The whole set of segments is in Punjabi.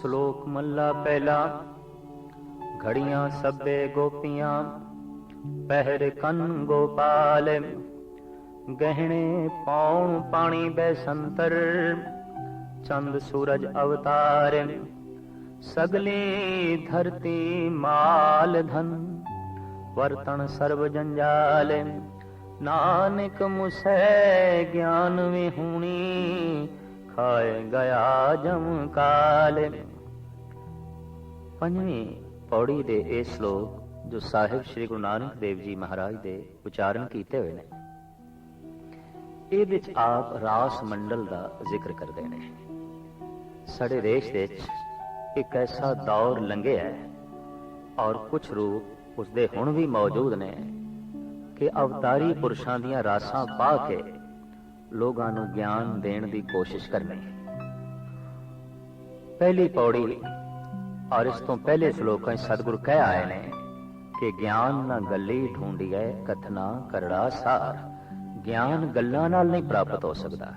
ਸ਼ਲੋਕ ਮੱਲਾ ਪਹਿਲਾ। ਘੜੀਆਂ ਸਭੇ ਗੋਪੀਆਂ, ਪਹਿਰ ਕੰਨ ਗੋਪਾਲ। ਗਹਿਣੇ ਪਾਉਣ ਪਾਣੀ ਬੈਸੰਤਰ ਚੰਦ ਸੂਰਜ ਅਵਤਾਰ। ਸਗਲੀ ਧਰਤੀ ਮਾਲ ਧਨ, ਵਰਤਣ ਸਰਬ ਜੰਜਾਲ। ਨਾਨਕ ਮੁਸੈ ਗਿਆਨ ਵਿਹੂਣੀ ਖਾਏ ਗਿਆ ਜਮ ਕਾਲ। ਪੰਜਵੀਂ ਪੌੜੀ ਦੇ ਇਹ ਸ਼ਲੋਕ ਜੋ ਸਾਹਿਬ ਸ੍ਰੀ ਗੁਰੂ ਨਾਨਕ ਦੇਵ ਜੀ ਮਹਾਰਾਜ ਦੇ ਉਚਾਰਨ ਕੀਤੇ ਹੋਏ ਨੇ, ਇਹ ਵਿੱਚ ਆਪ ਰਾਸ ਮੰਡਲ ਦਾ ਜ਼ਿਕਰ ਕਰਦੇ ਨੇ। ਸਾਡੇ ਦੇਸ਼ ਦੇ ਵਿੱਚ ਇੱਕ ਐਸਾ ਦੌਰ ਲੰਘਿਆ ਹੈ ਔਰ ਕੁਝ ਰੂਪ ਉਸਦੇ ਹੁਣ ਵੀ ਮੌਜੂਦ ਨੇ ਕਿ ਅਵਤਾਰੀ ਪੁਰਸ਼ਾਂ ਦੀਆਂ ਰਾਸਾਂ ਪਾ ਕੇ ਲੋਕਾਂ ਨੂੰ ਗਿਆਨ ਦੇਣ ਦੀ ਕੋਸ਼ਿਸ਼ ਕਰਨੀ ਪਹਿਲੀ ਪੌੜੀ ਔਰ ਇਸ ਤੋਂ ਪਹਿਲੇ ਸ਼ਲੋਕਾਂ 'ਚ ਸਤਿਗੁਰ ਕਹਿ ਆਏ ਨੇ ਕਿ ਗਿਆਨ ਨਾ ਗੱਲੀ ਢੂੰਡੀਐ ਕਥਨਾ ਕਰੜਾ ਸਾਰ। ਗਿਆਨ ਗੱਲਾਂ ਨਾਲ ਨਹੀਂ ਪ੍ਰਾਪਤ ਹੋ ਸਕਦਾ।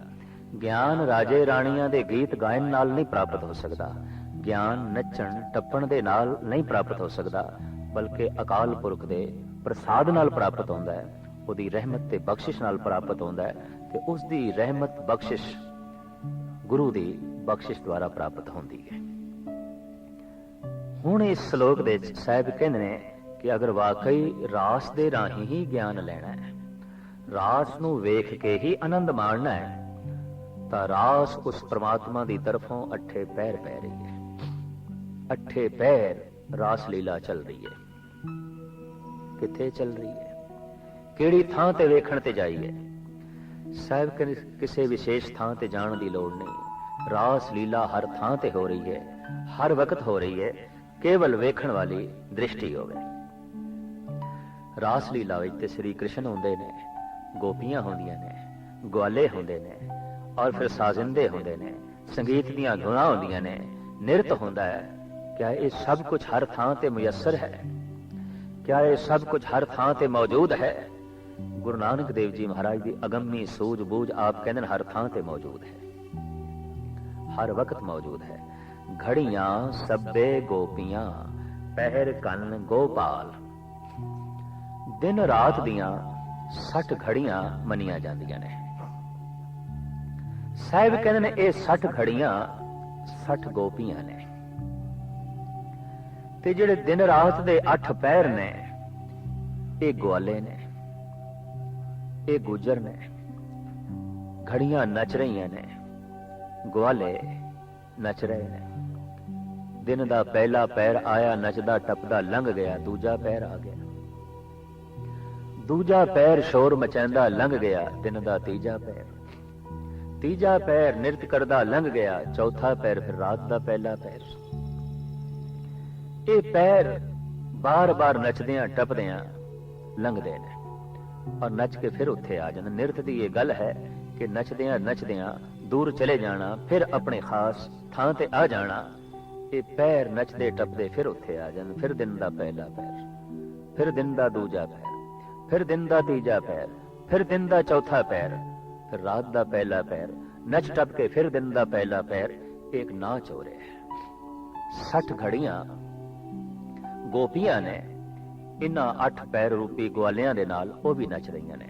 ਗਿਆਨ ਰਾਜੇ ਰਾਣੀਆਂ ਦੇ ਗੀਤ ਗਾਇਨ ਨਾਲ ਨਹੀਂ ਪ੍ਰਾਪਤ ਹੋ ਸਕਦਾ। ਗਿਆਨ ਨੱਚਣ, ਟੱਪਣ ਦੇ ਨਾਲ ਨਹੀਂ ਪ੍ਰਾਪਤ ਹੋ ਸਕਦਾ, ਬਲਕਿ ਅਕਾਲ ਪੁਰਖ ਦੇ ਪ੍ਰਸਾਦ ਨਾਲ ਪ੍ਰਾਪਤ ਹੁੰਦਾ ਹੈ, ਉਹਦੀ ਰਹਿਮਤ ਤੇ ਬਖਸ਼ਿਸ਼ ਨਾਲ ਪ੍ਰਾਪਤ ਹੁੰਦਾ ਹੈ ਤੇ ਉਸ ਦੀ ਰਹਿਮਤ ਬਖਸ਼ਿਸ਼ ਗੁਰੂ ਦੀ ਬਖਸ਼ਿਸ਼ ਦੁਆਰਾ ਪ੍ਰਾਪਤ ਹੁੰਦੀ ਹੈ। ਹੁਣ ਇਸ ਸ਼ਲੋਕ ਦੇ ਵਿੱਚ ਸਾਹਿਬ ਕਹਿੰਦੇ ਨੇ ਕਿ ਅਗਰ ਵਾਕਈ ਰਾਸ ਦੇ ਰਾਹੀਂ ਹੀ ਗਿਆਨ ਲੈਣਾ ਹੈ, ਰਾਸ ਨੂੰ ਵੇਖ ਕੇ ਹੀ ਆਨੰਦ ਮਾਣਨਾ ਹੈ, ਤਾਂ ਰਾਸ ਉਸ ਪ੍ਰਮਾਤਮਾ ਦੀ ਤਰਫੋਂ ਅੱਠੇ ਪੈਰ ਪੈ ਰਹੀ ਹੈ। ਅੱਠੇ ਪੈਰ ਰਾਸ ਲੀਲਾ ਚੱਲ ਰਹੀ ਹੈ। ਕਿੱਥੇ ਚੱਲ ਰਹੀ ਹੈ? ਕਿਹੜੀ ਥਾਂ ਤੇ ਵੇਖਣ ਤੇ ਜਾਈਏ ਸਾਹਿਬ ਕਹਿੰਦੇ ਕਿਸੇ ਵਿਸ਼ੇਸ਼ ਥਾਂ ਤੇ ਜਾਣ ਦੀ ਲੋੜ ਨਹੀਂ। ਰਾਸ ਲੀਲਾ ਹਰ ਥਾਂ ਤੇ ਹੋ ਰਹੀ ਹੈ, ਹਰ ਵਕਤ ਹੋ ਰਹੀ ਹੈ। ਕੇਵਲ ਵੇਖਣ ਵਾਲੀ ਦ੍ਰਿਸ਼ਟੀ ਹੋਵੇ। ਰਾਸ ਲੀਲਾ ਵਿੱਚ ਤੇ ਸ੍ਰੀ ਕ੍ਰਿਸ਼ਨ ਹੁੰਦੇ ਨੇ, ਗੋਪੀਆਂ ਹੁੰਦੀਆਂ ਨੇ, ਗਵਾਲੇ ਹੁੰਦੇ ਨੇ ਔਰ ਫਿਰ ਸਾਜ਼ਿੰਦੇ ਹੁੰਦੇ ਨੇ, ਸੰਗੀਤ ਦੀਆਂ ਧੁਨਾਂ ਹੁੰਦੀਆਂ ਨੇ, ਨਿਰਤ ਹੁੰਦਾ ਹੈ। ਕਿਆ ਇਹ ਸਭ ਕੁਝ ਹਰ ਥਾਂ ਤੇ ਮੁਯੱਸਰ ਹੈ? ਕਿਆ ਇਹ ਸਭ ਕੁਝ ਹਰ ਥਾਂ ਤੇ ਮੌਜੂਦ ਹੈ? ਗੁਰੂ ਨਾਨਕ ਦੇਵ ਜੀ ਮਹਾਰਾਜ ਦੀ ਅਗੰਮੀ ਸੂਝ-ਬੂਝ ਆਪ ਕਹਿੰਦੇ ਨੇ ਹਰ ਥਾਂ ਤੇ ਮੌਜੂਦ ਹੈ। ਹਰ ਵਕਤ ਮੌਜੂਦ ਹੈ। ਘੜੀਆਂ ਸਭੇ ਗੋਪੀਆਂ, ਪਹਿਰ ਕੰਨ ਗੋਪਾਲ। ਦਿਨ ਰਾਤ ਦੀਆਂ 60 ਘੜੀਆਂ ਮੰਨੀਆਂ ਜਾਂਦੀਆਂ ਨੇ। ਸਾਹਿਬ ਕਹਿੰਦੇ ਨੇ, ਇਹ 60 ਘੜੀਆਂ 60 ਗੋਪੀਆਂ ਨੇ। ਤੇ ਜਿਹੜੇ ਦਿਨ ਰਾਤ ਦੇ 8 ਪਹਿਰ ਨੇ, ਇਹ ਗਵਾਲੇ ਨੇ, ਇਹ ਗੁਜਰ ਨੇ, ਘੜੀਆਂ ਨੱਚ ਰਹੀਆਂ ਨੇ, ਗਵਾਲੇ ਨੱਚ ਰਹੇ ਨੇ। ਦਿਨ ਦਾ ਪਹਿਲਾ ਪੈਰ ਆਇਆ, ਨੱਚਦਾ, ਟੱਪਦਾ, ਲੰਘ ਗਿਆ, ਦੂਜਾ ਪੈਰ ਆ ਗਿਆ। ਦੂਜਾ ਪੈਰ ਸ਼ੋਰ ਮਚਾਉਂਦਾ, ਲੰਘ ਗਿਆ ਦਿਨ ਦਾ ਤੀਜਾ ਪੈਰ। ਤੀਜਾ ਪੈਰ ਨਿਰਤ ਕਰਦਾ, ਲੰਘ ਗਿਆ, ਚੌਥਾ ਪੈਰ ਫਿਰ ਰਾਤ ਦਾ ਪਹਿਲਾ ਪੈਰ। ਇਹ ਪੈਰ ਬਾਰ-ਬਾਰ ਨੱਚਦਿਆਂ, ਟੱਪਦਿਆਂ ਲੰਘਦੇ ਨੇ। ਔਰ ਨੱਚ ਕੇ ਫਿਰ ਉੱਥੇ ਆ ਜਾਂਦੇ ਨਿਰਤ ਦੀ ਇਹ ਗੱਲ ਹੈ ਕਿ ਨੱਚਦਿਆਂ ਨੱਚਦਿਆਂ ਦੂਰ ਚਲੇ ਜਾਣਾ, ਫਿਰ ਆਪਣੇ ਖਾਸ ਥਾਂ ਤੇ ਆ ਜਾਣਾ ਇਹ ਪੈਰ ਨੱਚਦੇ ਟੱਪਦੇ ਫਿਰ ਉੱਥੇ ਆ ਜਾਂਦੇ ਫਿਰ ਦਿਨ ਦਾ ਪਹਿਲਾ ਪੈਰ, ਫਿਰ ਦਿਨ ਦਾ ਦੂਜਾ ਪੈਰ, ਫਿਰ ਦਿਨ ਦਾ ਤੀਜਾ ਪੈਰ, ਫਿਰ ਦਿਨ ਦਾ ਚੌਥਾ ਪੈਰ, ਫਿਰ ਰਾਤ ਦਾ ਪਹਿਲਾ ਪੈਰ, ਨੱਚ ਟੱਪ ਕੇ ਫਿਰ ਦਿਨ ਦਾ ਪਹਿਲਾ ਪੈਰ, ਇੱਕ ਨਾਚ ਹੋ ਰਿਹਾ ਹੈ। 60 ਘੜੀਆਂ ਗੋਪੀਆਂ ਨੇ ਇਨ੍ਹਾਂ ਅੱਠ ਪੈਰ ਰੂਪੀ ਗਵਾਲਿਆਂ ਦੇ ਨਾਲ ਉਹ ਵੀ ਨੱਚ ਰਹੀਆਂ ਨੇ।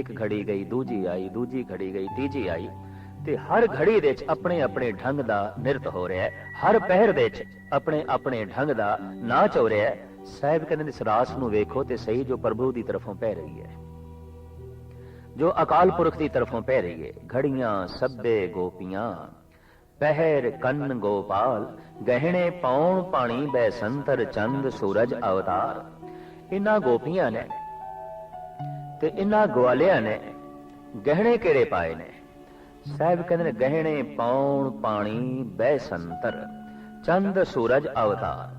ਇੱਕ ਘੜੀ ਗਈ, ਦੂਜੀ ਆਈ, ਦੂਜੀ ਘੜੀ ਗਈ, ਤੀਜੀ ਆਈ ਤੇ ਹਰ ਘੜੀ ਦੇ ਵਿੱਚ ਆਪਣੇ ਆਪਣੇ ਢੰਗ ਦਾ ਨਿਰਤ ਹੋ ਰਿਹਾ ਹੈ। ਹਰ ਪਹਿਰ ਦੇ ਵਿੱਚ ਆਪਣੇ ਆਪਣੇ ਢੰਗ ਦਾ ਨਾਚ ਹੋ ਰਿਹਾ ਹੈ। ਸਾਹਿਬ ਕਹਿੰਦੇ ਨੇ, ਇਸ ਰਾਸ ਨੂੰ ਵੇਖੋ ਤੇ ਸਹੀ ਜੋ ਪ੍ਰਭੂ ਦੀ ਤਰਫੋਂ ਪੈ ਰਹੀ ਹੈ, ਜੋ ਅਕਾਲ ਪੁਰਖ ਦੀ ਤਰਫੋਂ ਪੈ ਰਹੀ ਹੈ। ਘੜੀਆਂ ਸਭੇ ਗੋਪੀਆਂ, ਪਹਿਰ ਕੰਨ ਗੋਪਾਲ, ਗਹਿਣੇ ਪੌਣ ਪਾਣੀ ਬੈ ਚੰਦ ਸੂਰਜ ਅਵਤਾਰ। ਇਨ੍ਹਾਂ ਗੋਪੀਆਂ ਨੇ ਤੇ ਇਨ੍ਹਾਂ ਗਵਾਲਿਆਂ ਨੇ ਗਹਿਣੇ ਕਿਹੜੇ ਪਾਏ ਨੇ? ਸਾਹਿਬ ਕਹਿੰਦੇ ਨੇ, ਗਹਿਣੇ ਪਾਉਣ ਪਾਣੀ ਬੈ ਸੰਤਰ, ਚੰਦ, ਸੂਰਜ, ਅਵਤਾਰ।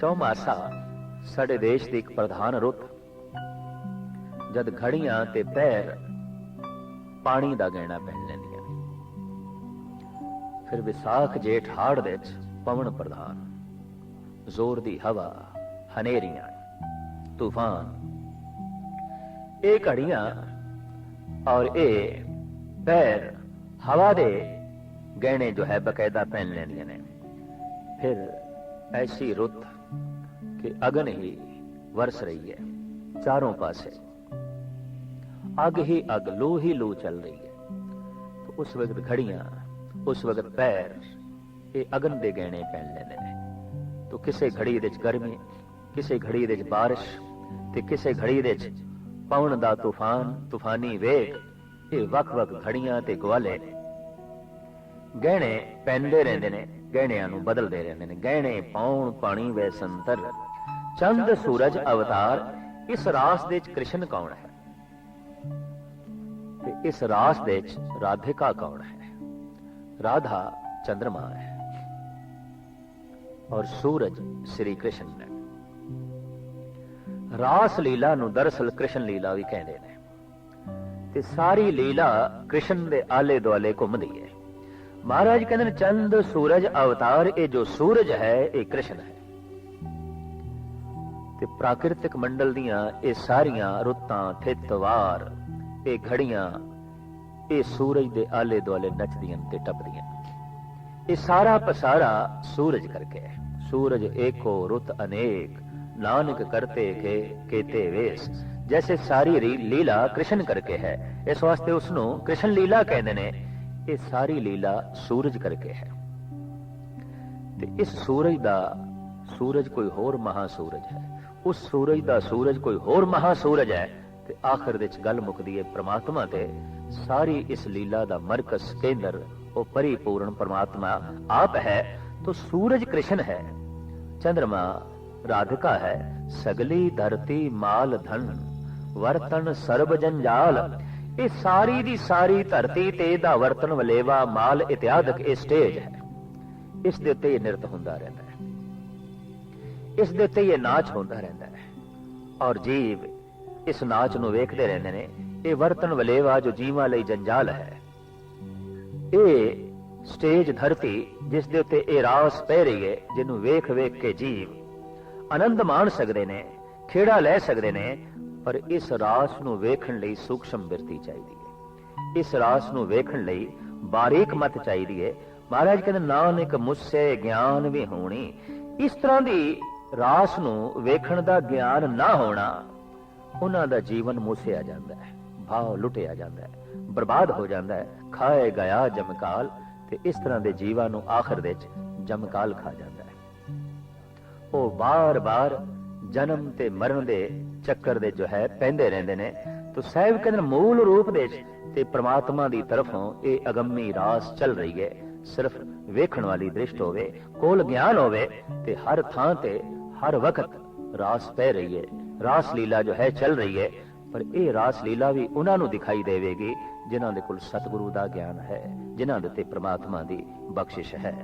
ਚੌਮਾਸਾ ਸਾਡੇ ਦੇਸ਼ ਦੀ ਇੱਕ ਪ੍ਰਧਾਨ ਰੁੱਤ। ਜਦ ਘੜੀਆਂ ਤੇ ਪੈਰ ਪਾਣੀ ਦਾ ਗਹਿਣਾ ਪਹਿਨ ਲੈਂਦੀਆਂ ਫਿਰ ਵਿਸਾਖ ਜੇਠ ਹਾੜ ਦੇ ਵਿੱਚ ਪਵਨ ਪ੍ਰਧਾਨ, ਜ਼ੋਰ ਦੀ ਹਵਾ, ਹਨੇਰੀਆਂ, ਤੂਫਾਨ। ਇਹ ਘੜੀਆਂ ਔਰ ਇਹ ਪੈਰ ਹਵਾ ਦੇ ਗਹਿਣੇ ਜੋ ਹੈ ਬਕਾਇਦਾ ਪਹਿਨ ਲੈਂਦੀਆਂ ਨੇ। ਫਿਰ ਐਸੀ ਰੁੱਤ ਕਿ ਅਗਨ ਹੀ ਵਰਸ ਰਹੀ ਹੈ ਚਾਰੋਂ ਪਾਸੇ। ਅੱਗ ਹੀ ਅੱਗ, ਲੋ ਹੀ ਲੋ ਚੱਲ ਰਹੀ ਹੈ। ਤਾਂ ਉਸ ਵਕਤ ਘੜੀਆਂ, ਉਸ ਵਕਤ ਪੈਰ, ਇਹ ਅਗਨ ਦੇ ਗਹਿਣੇ ਪਹਿਨ ਲੈਂਦੇ ਨੇ। ਤਾਂ ਕਿਸੇ ਘੜੀ ਦੇ ਵਿੱਚ ਗਰਮੀ, ਕਿਸੇ ਘੜੀ ਦੇ ਵਿੱਚ ਬਾਰਿਸ਼ ਤੇ ਕਿਸੇ ਘੜੀ ਦੇ ਵਿੱਚ ਪਵਨ ਦਾ ਤੂਫਾਨ, ਤੂਫਾਨੀ ਵੇਗ ਇਹ ਵੱਖ-ਵੱਖ ਘੜੀਆਂ ਤੇ ਗਵਾਲੇ ਗਹਿਣੇ ਪੈਂਦੇ ਰਹਿੰਦੇ ਨੇ, ਗਹਿਣਿਆਂ ਨੂੰ ਬਦਲਦੇ ਰਹਿੰਦੇ ਨੇ। ਗਹਿਣੇ ਪਾਉਣ, ਪਾਣੀ ਵੇ ਸੰਤਰ ਚੰਦ, ਸੂਰਜ, ਅਵਤਾਰ, ਇਸ ਰਾਸ ਦੇ ਵਿੱਚ ਕ੍ਰਿਸ਼ਨ ਕੌਣ ਹੈ? ਤੇ ਇਸ ਰਾਸ ਦੇ ਵਿੱਚ ਰਾਧਿਕਾ ਕੌਣ ਹੈ? ਰਾਧਾ ਚੰਦਰਮਾ ਹੈ ਔਰ ਸੂਰਜ ਸ੍ਰੀ ਕ੍ਰਿਸ਼ਨ ਹੈ। ਰਾਸ ਲੀਲਾ ਨੂੰ ਦਰਅਸਲ ਕ੍ਰਿਸ਼ਨ ਲੀਲਾ ਵੀ ਕਹਿੰਦੇ ਨੇ। ਤੇ ਸਾਰੀ ਲੀਲਾ ਕ੍ਰਿਸ਼ਨ ਦੇ ਆਲੇ ਦੁਆਲੇ ਘੁੰਮਦੀ ਹੈ। ਮਹਾਰਾਜ ਕਹਿੰਦੇ ਨੇ, ਚੰਦ, ਸੂਰਜ, ਅਵਤਾਰ, ਇਹ ਜੋ ਸੂਰਜ ਹੈ, ਇਹ ਕ੍ਰਿਸ਼ਨ ਹੈ। ਤੇ ਪ੍ਰਾਕਿਰਤਿਕ ਮੰਡਲ ਦੀਆਂ ਇਹ ਸਾਰੀਆਂ ਰੁੱਤਾਂ ਥਿਤਵਾਰ ਇਹ ਘੜੀਆਂ, ਇਹ ਸੂਰਜ ਦੇ ਆਲੇ ਦੁਆਲੇ ਨੱਚਦੀਆਂ ਤੇ ਟੱਪਦੀਆਂ। ਇਹ ਸਾਰਾ ਪਸਾਰਾ ਸੂਰਜ ਕਰਕੇ ਹੈ। ਸੂਰਜ ਏਕੋ ਰੁੱਤ ਅਨੇਕ, ਨਾਨਕ ਕਰਤੇ ਕੇ ਕੇਤੇ ਵੇਸ। ਜੈਸੇ ਸਾਰੀ ਲੀਲਾ ਕ੍ਰਿਸ਼ਨ ਕਰਕੇ ਹੈ ਇਸ ਵਾਸਤੇ ਉਸ ਨੂੰ ਕ੍ਰਿਸ਼ਨ ਲੀਲਾ ਕਹਿੰਦੇ ਨੇ ਇਹ ਸਾਰੀ ਲੀਲਾ ਸੂਰਜ ਕਰਕੇ ਹੈ ਤੇ ਇਸ ਸੂਰਜ ਦਾ ਸੂਰਜ ਕੋਈ ਹੋਰ ਮਹਾ ਸੂਰਜ ਹੈ ਉਸ ਸੂਰਜ ਦਾ ਸੂਰਜ ਕੋਈ ਹੋਰ ਮਹਾ ਸੂਰਜ ਹੈ ਤੇ ਆਖਰ ਵਿੱਚ ਗੱਲ ਮੁੱਕਦੀ ਹੈ ਪ੍ਰਮਾਤਮਾ ਤੇ ਸਾਰੀ ਇਸ ਲੀਲਾ ਦਾ ਮਰਕਸ ਕੇਂਦਰ ਉਹ ਪਰਿਪੂਰਨ ਪ੍ਰਮਾਤਮਾ ਆਪ ਹੈ ਤੋ ਸੂਰਜ ਕ੍ਰਿਸ਼ਨ ਹੈ ਚੰ드ਰਮਾ ਰਾਧਿਕਾ ਹੈ ਸਗਲੀ ਧਰਤੀ ਮਾਲ ਧਨ ਵਰਤਨ ਸਰਬ ਜੰਜਾਲ। ਇਹ ਸਾਰੀ ਦੀ ਸਾਰੀ ਧਰਤੀ ਤੇ ਇਹਦਾ ਵਰਤਨ ਵਲੇਵਾ, ਮਾਲ, ਇਤਿਆਦਿਕ ਇਹ ਸਟੇਜ ਹੈ। ਇਸ ਦੇ ਉੱਤੇ ਇਹ ਨਿਰਤ ਹੁੰਦਾ ਰਹਿੰਦਾ ਹੈ। ਇਸ ਦੇ ਉੱਤੇ ਇਹ ਨਾਚ ਹੁੰਦਾ ਰਹਿੰਦਾ ਹੈ। ਔਰ ਜੀਵ ਇਸ ਨਾਚ ਨੂੰ ਵੇਖਦੇ ਰਹਿੰਦੇ ਨੇ, ਇਹ ਵਰਤਨ ਵਲੇਵਾ ਜੋ ਜੀਵਾਂ ਲਈ ਜੰਜਾਲ ਹੈ। ਇਹ ਸਟੇਜ ਧਰਤੀ ਜਿਸ ਦੇ ਉੱਤੇ ਇਹ ਰਾਸ ਪੈ ਰਹੀ ਹੈ, ਜਿਹਨੂੰ ਵੇਖ ਵੇਖ ਕੇ ਜੀਵ ਆਨੰਦ ਮਾਣ ਸਕਦੇ ਨੇ, ਖੇੜਾ ਲੈ ਸਕਦੇ ਨੇ ਪਰ ਇਸ ਰਾਸ ਨੂੰ ਵੇਖਣ ਲਈ ਸੂਖਸ਼ਮ ਬਿਰਤੀ ਚਾਹੀਦੀ ਹੈ। ਇਸ ਰਾਸ ਨੂੰ ਵੇਖਣ ਲਈ ਬਾਰੀਕ ਮਤ ਚਾਹੀਦੀ ਹੈ। ਮਹਾਰਾਜ ਕਹਿੰਦੇ, ਨਾਨਕ ਮੁੱਸੇ ਗਿਆਨ ਵੀ ਹੋਣੀ। ਇਸ ਤਰ੍ਹਾਂ ਦੀ ਰਾਸ ਨੂੰ ਵੇਖਣ ਦਾ ਗਿਆਨ ਨਾ ਹੋਣਾ, ਉਹਨਾਂ ਦਾ ਜੀਵਨ ਮੂਸਿਆ ਜਾਂਦਾ ਹੈ, ਭਾਵ ਲੁੱਟਿਆ ਜਾਂਦਾ ਹੈ, ਬਰਬਾਦ ਹੋ ਜਾਂਦਾ ਹੈ। ਖਾਏ ਗਿਆ ਜਮਕਾਲ ਤੇ ਇਸ ਤਰ੍ਹਾਂ ਦੇ ਜੀਵਾਂ ਨੂੰ ਆਖਰ ਵਿੱਚ ਜਮਕਾਲ ਖਾ ਜਾਂਦਾ ਹੈ। ਉਹ ਬਾਰ-ਬਾਰ ਜਨਮ ਤੇ ਮਰਨ ਦੇ ਚੱਕਰ ਦੇ ਜੋ ਹੈ ਪੈਂਦੇ ਰਹਿੰਦੇ ਨੇ। ਤੋ ਸਾਹਿਬ ਕਹਿੰਦੇ ਮੂਲ ਰੂਪ ਦੇ ਤੇ ਪ੍ਰਮਾਤਮਾ ਦੀ ਤਰਫੋਂ ਇਹ ਅਗੰਮੀ ਰਾਸ ਚੱਲ ਰਹੀ ਹੈ। ਸਿਰਫ ਵੇਖਣ ਵਾਲੀ ਦ੍ਰਿਸ਼ਟ ਹੋਵੇ, ਕੋਲ ਗਿਆਨ ਹੋਵੇ ਤੇ ਹਰ ਥਾਂ ਤੇ, ਹਰ ਵਕਤ ਰਾਸ ਪੈ ਰਹੀ ਹੈ। ਰਾਸ ਲੀਲਾ ਜੋ ਹੈ ਚੱਲ ਰਹੀ ਹੈ, ਪਰ ਇਹ ਰਾਸ ਲੀਲਾ ਵੀ ਉਹਨਾਂ ਨੂੰ ਦਿਖਾਈ ਦੇਵੇਗੀ, ਜਿਨ੍ਹਾਂ ਦੇ ਕੋਲ ਸਤਿਗੁਰੂ ਦਾ ਗਿਆਨ ਹੈ, ਜਿਨ੍ਹਾਂ ਦੇ ਤੇ ਪ੍ਰਮਾਤਮਾ ਦੀ ਬਖਸ਼ਿਸ਼ ਹੈ।